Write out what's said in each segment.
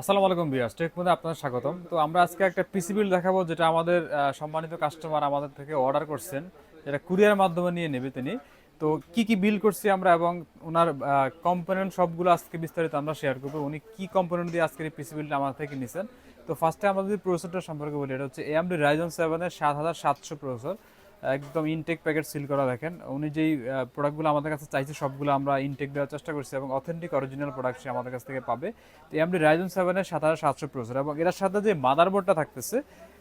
আসসালামু আলাইকুম বিয়াস মধ্যে আপনাদের স্বাগতম। তো আমরা আজকে একটা পিসি বিল দেখাবো যেটা আমাদের সম্মানিত কাস্টমার আমাদের থেকে অর্ডার করছেন, যেটা কুরিয়ার মাধ্যমে নিয়ে নেবে তিনি। তো কি কি বিল করছি আমরা এবং ওনার কম্পোনেন্ট সবগুলো আজকে বিস্তারিত আমরা শেয়ার করব। উনি কি কম্পোনেন্ট দিয়ে আজকের এই পিসি বিলটা আমাদের থেকে নিছেন? তো ফার্স্টে আমরা যদি প্রসেসরটা সম্পর্কে বলি, এটা হচ্ছে এএমডি রাইজন সেভেনের সাত হাজার সাতশো প্রসেসর একদম ইনটেক প্যাকেট সিল করা দেখেন। উনি যেই প্রোডাক্টগুলো আমাদের কাছে চাইছে, সবগুলো আমরা ইনটেক দেওয়ার চেষ্টা করছি এবং অথেন্টিক অরিজিনাল প্রোডাক্ট সে আমাদের কাছ থেকে পাবে। তো এমডি রাইজন সেভেনের সাত হাজার সাতশো প্রসেসর এবং এটার সাথে যে মাদারবোর্ডটা থাকতেছে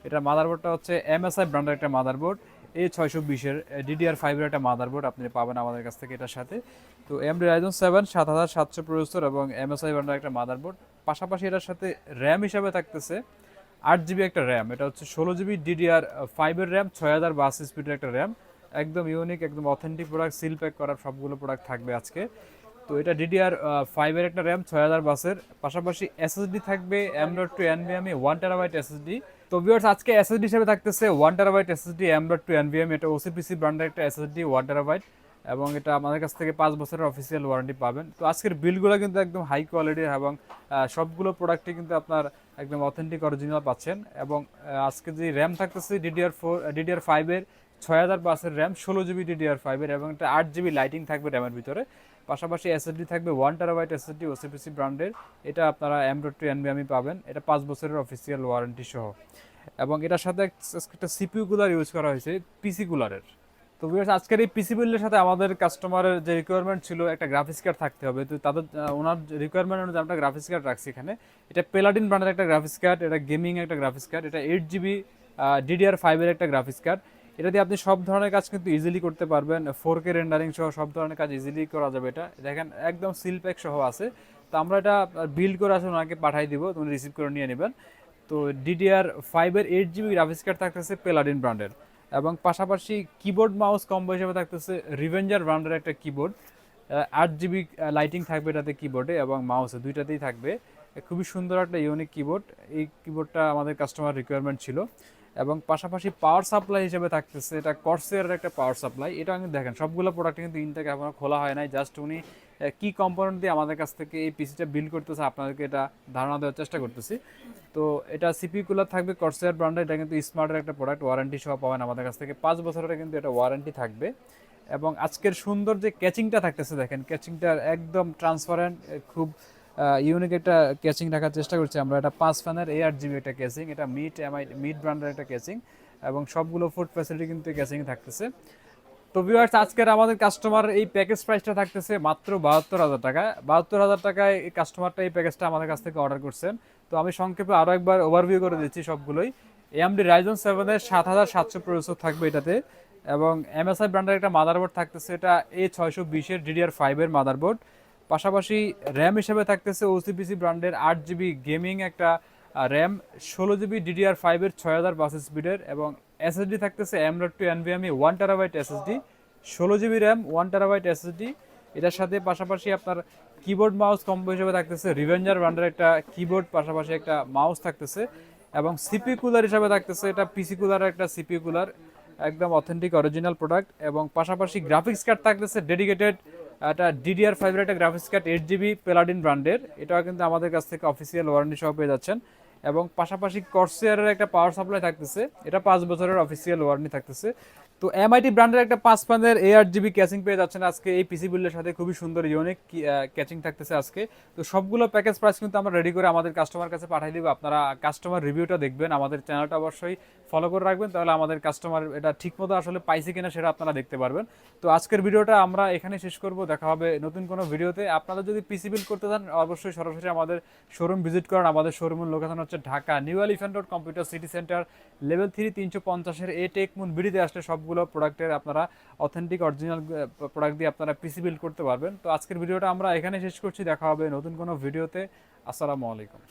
এটা মাদারবোর্ডটা হচ্ছে এমএসআই ব্র্যান্ডের একটা মাদারবোর্ড এ ছয়শো বিশের ডিডিআর ফাইভের একটা মাদারবোর্ড আপনি পাবেন আমাদের কাছ থেকে এটার সাথে। তো এমডি রাইজন সেভেন সাত হাজার সাতশো প্রসেসর এবং এমএসআই ব্র্যান্ডের একটা মাদারবোর্ড পাশাপাশি এটার সাথে র্যাম হিসাবে থাকতেছে আট জিবি একটা র্যাম এটা হচ্ছে ষোলো জিবি ডিডিআর ফাইভের র্যাম ছয় হাজার বাস স্পিডের একটা র্যাম একদম ইউনিক একদম অথেন্টিক প্রোডাক্ট সিল প্যাক করা সবগুলো প্রোডাক্ট থাকবে আজকে। তো এটা ডিডিআর ফাইভের একটা র্যাম ছয় হাজার বাসের, পাশাপাশি এসএসডি থাকবে M dot two NVMe one terabyte SSD তো ভিউয়ার্স আজকে এসএসডি হিসেবে থাকতেছে one terabyte SSD M dot two NVM এটা ওসিপিসি ব্র্যান্ডের একটা এসএসডি ওয়ান টেরাবাইট এবং এটা আমাদের কাছ থেকে পাঁচ বছরের অফিসিয়াল ওয়ারেন্টি পাবেন। তো আজকের বিলগুলো কিন্তু একদম হাই কোয়ালিটির এবং সবগুলো প্রোডাক্টই কিন্তু আপনার একদম অথেন্টিক অরিজিনাল পাচ্ছেন। এবং আজকে যে র্যাম থাকতেছে ডিডিআর ফোর ডিডিআর ফাইভের ছয় হাজার পাঁচের র্যাম ষোলো জিবি ডিডিআর ফাইভের এবং একটা আট জিবি লাইটিং থাকবে র্যামের ভিতরে। পাশাপাশি এসএসডি থাকবে ওয়ান টেরাবাইট এসএসডি ওসিপিসি ব্র্যান্ডের এটা আপনারা ডট টু এনবিএমই পাবেন। এটা পাঁচ বছরের অফিসিয়াল ওয়ারেন্টি সহ। এবং এটার সাথে একটা সিপিইউ কুলার ইউজ করা হয়েছে পিসি কুলারের তো viewers, আজকের এই পিসি বিলের সাথে আমাদের কাস্টমারের যে রিকোয়ারমেন্ট ছিল একটা গ্রাফিক্স কার্ড থাকতে হবে। তো তাদের ওনার রিকোয়ারমেন্ট অনুযায়ী আমরা গ্রাফিক্স কার্ড রাখছি এখানে। এটা পেলাডিন ব্র্যান্ডের একটা গ্রাফিক্স কার্ড এটা গেমিং একটা গ্রাফিক্স কার্ড এটা এইট জিবি ডিডিআর ফাইভের একটা গ্রাফিক্স কার্ড এটা দিয়ে আপনি সব ধরনের কাজ কিন্তু ইজিলি করতে পারবেন। ফোর কে রেন্ডারিং সহ সব ধরনের কাজ ইজিলি করা যাবে এটা। দেখেন একদম সিল প্যাক সহ আছে। তো আমরা এটা বিল্ড করে আসলে ওনাকে পাঠাই দিব তুমি রিসিভ করে নিয়ে নেবেন। তো ডিডিআর ফাইভের এইট জিবি গ্রাফিক্স কার্ড থাকতেছে পেলাডিন ব্র্যান্ডের এবং পাশাপাশি কিবোর্ড মাউস কম্বো হিসেবে থাকতেছে রিভেঞ্জার ব্র্যান্ডের একটা কিবোর্ড আট জিবি লাইটিং থাকবে এটাতে কিবোর্ডে এবং মাউসে দুইটাতেই থাকবে। খুবই সুন্দর একটা ইউনিক কিবোর্ড এই কিবোর্ডটা আমাদের কাস্টমার রিকোয়ারমেন্ট ছিল। এবং পাশাপাশি পাওয়ার সাপ্লাই হিসেবে থাকতেছে, এটা কর্সের একটা পাওয়ার সাপ্লাই এটা আমি দেখেন, সবগুলো প্রোডাক্ট কিন্তু ইনটেক এখনও খোলা হয় নাই। জাস্ট উনি কী কম্পোনেন্ট দিয়ে আমাদের কাছ থেকে এই পিসিটা বিল করতেছে, আপনাদেরকে এটা ধারণা দেওয়ার চেষ্টা করতেছি। তো এটা সিপি কুলার থাকবে কর্সের ব্র্যান্ডের এটা কিন্তু স্মার্টের একটা প্রোডাক্ট ওয়ারেন্টি সহ পাবেন আমাদের কাছ থেকে। পাঁচ বছরের কিন্তু এটা ওয়ারেন্টি থাকবে। এবং আজকের সুন্দর যে ক্যাচিংটা থাকতেছে, দেখেন ক্যাচিংটা একদম ট্রান্সপারেন্ট খুব ইউনিক একটা ক্যাচিং রাখার চেষ্টা করছি আমরা। এটা পাঁচ ফ্যানের এ আট জিবি একটা ক্যাচিং এটা মিট এমআই মিট ব্র্যান্ডের একটা ক্যাচিং এবং সবগুলো ফুড ফ্যাসিলিটি কিন্তু ক্যাচিং থাকতেছে। তো ভিউয়ার্স আজকের আমাদের কাস্টমার এই প্যাকেজ প্রাইসটা থাকতেছে মাত্র বাহাত্তর হাজার টাকা। বাহাত্তর হাজার টাকায় এই কাস্টমারটা এই প্যাকেজটা আমাদের কাছ থেকে অর্ডার করছেন। তো আমি সংক্ষেপে আরও একবার ওভারভিউ করে দিচ্ছি সবগুলোই। এমডি রাইজন সেভেনের সাত হাজার সাতশো প্রসেসর থাকবে এটাতে এবং এমএসআই ব্র্যান্ডের একটা মাদারবোর্ড থাকতেছে। এটা এ ছয়শো বিশের ডিডিআর ফাইভের মাদারবোর্ড পাশাপাশি র্যাম হিসেবে থাকতেছে ওসিপিসি ব্র্যান্ডের আট জিবি গেমিং একটা র্যাম, ষোলো জিবি ডিডিআর ফাইভের ছয় হাজার বাস স্পিডের এবং এসএসডি থাকতেছে M dot two NVMe one terabyte SSD ষোলো GB RAM one terabyte SSD এটার সাথে পাশাপাশি আপনার কিবোর্ড মাউস কম্বো হিসেবে থাকতেছে রিভেঞ্জার ব্র্যান্ডের একটা কিবোর্ড পাশাপাশি একটা মাউস থাকতেছে এবং সিপি কুলার হিসাবে থাকতেছে এটা পিসি কুলারের একটা সিপি কুলার একদম অথেন্টিক অরিজিনাল প্রোডাক্ট এবং পাশাপাশি গ্রাফিক্স কার্ড থাকতেছে ডেডিকেটেড একটা ডিডিআর ফাইভের একটা graphics card eight GB Peladn ব্র্যান্ডের এটাও কিন্তু আমাদের কাছ থেকে অফিসিয়াল ওয়ারেন্টি সহ পেয়ে যাচ্ছেন। এবং পাশাপাশি কর্সিয়ারের একটা পাওয়ার সাপ্লাই থাকতেছে। এটা পাঁচ বছরের অফিসিয়াল ওয়ারেন্টি থাকতেছে। তো এমআইটি ব্র্যান্ডের একটা পাঁচ পানের এ আট জিবি ক্যাচিং পেয়ে যাচ্ছেন আজকে। এই পিসি বিলের সাথে খুবই সুন্দর ইউনিক ক্যাচিং থাকতেছে আজকে। তো সবগুলো প্যাকেজ প্রাইস কিন্তু আমরা রেডি করে আমাদের কাস্টমার কাছে পাঠিয়ে দিব। আপনারা কাস্টমার রিভিউটা দেখবেন। আমাদের চ্যানেলটা অবশ্যই ফলো করে রাখবেন, তাহলে আমাদের কাস্টমার এটা ঠিকমতো আসলে পাইছে কিনা সেটা আপনারা দেখতে পারবেন। তো আজকের ভিডিওটা আমরা এখানে শেষ করব, দেখা হবে নতুন কোনো ভিডিওতে। আপনারা যদি পিসি বিল করতে চান, অবশ্যই সরাসরি আমাদের শোরুম ভিজিট করেন। আমাদের শোরুমের লোকেশন হচ্ছে Dhaka new elephant road computer city centre level three তিনশো পঞ্চাশের এ টেক মুন বিডিতে আসলে সবগুলো প্রোডাক্টের আপনারা অথেন্টিক অরিজিনাল প্রোডাক্ট দিয়ে আপনারা পিসি বিল করতে পারবেন। তো আজকের ভিডিওটা আমরা এখানে শেষ করছি, দেখা হবে নতুন কোনো ভিডিওতে। আসসালামু আলাইকুম।